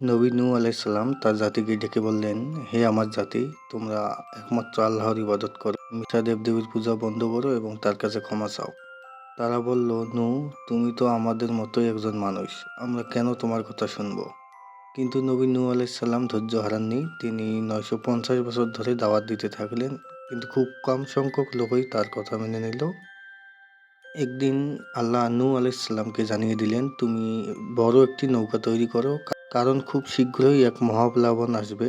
নবী নূহ আলাইসাল্লাম তার জাতিকে ডেকে বললেন, হে আমার জাতি, তোমরা একমাত্র আল্লাহর ইবাদত করো। মিঠা দেবদেবীর পূজা বন্ধ করো এবং তার কাছে ক্ষমা চাও। তারা বলল নু তুমি তো আমাদের মতোই একজন মানুষ। আমরা কেন তোমার কথা শুনব? কিন্তু নবী নূহ আলাইসাল্লাম ধৈর্য হারাননি। তিনি নয়শো পঞ্চাশ বছর ধরে দাওয়াত দিতে থাকলেন, কিন্তু খুব কম সংখ্যক লোকই তার কথা মেনে নিল। একদিন আল্লাহ নূ আলাইসাল্লামকে জানিয়ে দিলেন, তুমি বড় একটি নৌকা তৈরি করো। কারণ খুব শীঘ্রই এক মহাপ্লাবন আসবে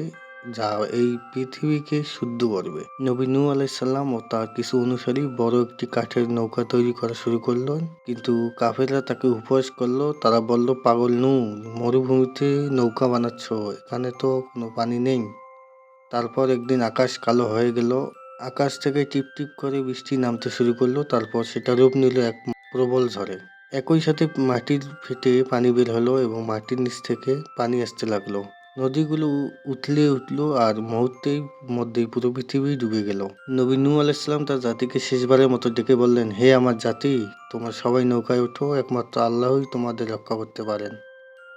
যা এই পৃথিবীকে শুদ্ধ করবে। নবী নূ আলাইসাল্লাম ও তার কিছু অনুসারী বড় একটি কাঠের নৌকা তৈরি করা শুরু করল কিন্তু কাফেররা তাকে উপহাস করল, তারা বলল, পাগল নু মরুভূমিতে নৌকা বানাচ্ছ, এখানে তো কোনো পানি নেই। তারপর একদিন আকাশ কালো হয়ে গেল। আকাশ থেকে টিপ টিপ করে বৃষ্টি নামতে শুরু করল, তারপর সেটা রূপ নিল এক প্রবল ঝড়ে। একই সাথে মাটির ফেটে পানি বের হলো এবং মাটির নিচ থেকে পানি আসতে লাগল। নদীগুলো উথলে উঠল আর মুহূর্তের মধ্যেই পুরো পৃথিবী ডুবে গেল। নবী নূ আলাইসাল্লাম তার জাতিকে শেষবারের মতো ডেকে বললেন, হে আমার জাতি, তোমরা সবাই নৌকায় ওঠো, একমাত্র আল্লাহই তোমাদের রক্ষা করতে পারেন।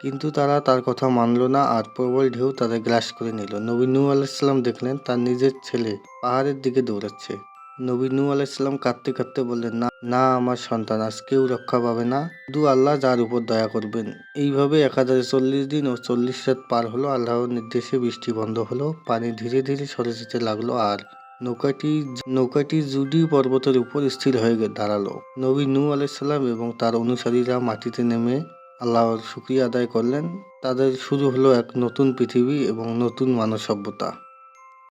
কিন্তু তারা তার কথা মানল না আর প্রবল ঢেউ তাদের গ্রাস করে নিল। নবী নূ আলাইসাল্লাম দেখলেন তার নিজের ছেলে পাহাড়ের দিকে দৌড়াচ্ছে। নবী নূ আলাইসাল্লাম কাঁদতে কাঁদতে বললেন, না না, আমার সন্তান, আজ কেউ রক্ষা পাবে না। দু আল্লাহ যার উপর দয়া করবেন। এইভাবে এক হাজার চল্লিশ দিন ও চল্লিশ রাত পার হলো। আল্লাহর নির্দেশে বৃষ্টি বন্ধ হলো। পানি ধীরে ধীরে সরে যেতে লাগল আর নৌকাটি নৌকাটি জুডি পর্বতের উপর স্থির হয়ে দাঁড়াল। নবী নূ আলাইসাল্লাম এবং তার অনুসারীরা মাটিতে নেমে আল্লাহর শুক্রিয়া আদায় করলেন। তাদের শুরু হলো এক নতুন পৃথিবী এবং নতুন মানব সভ্যতা।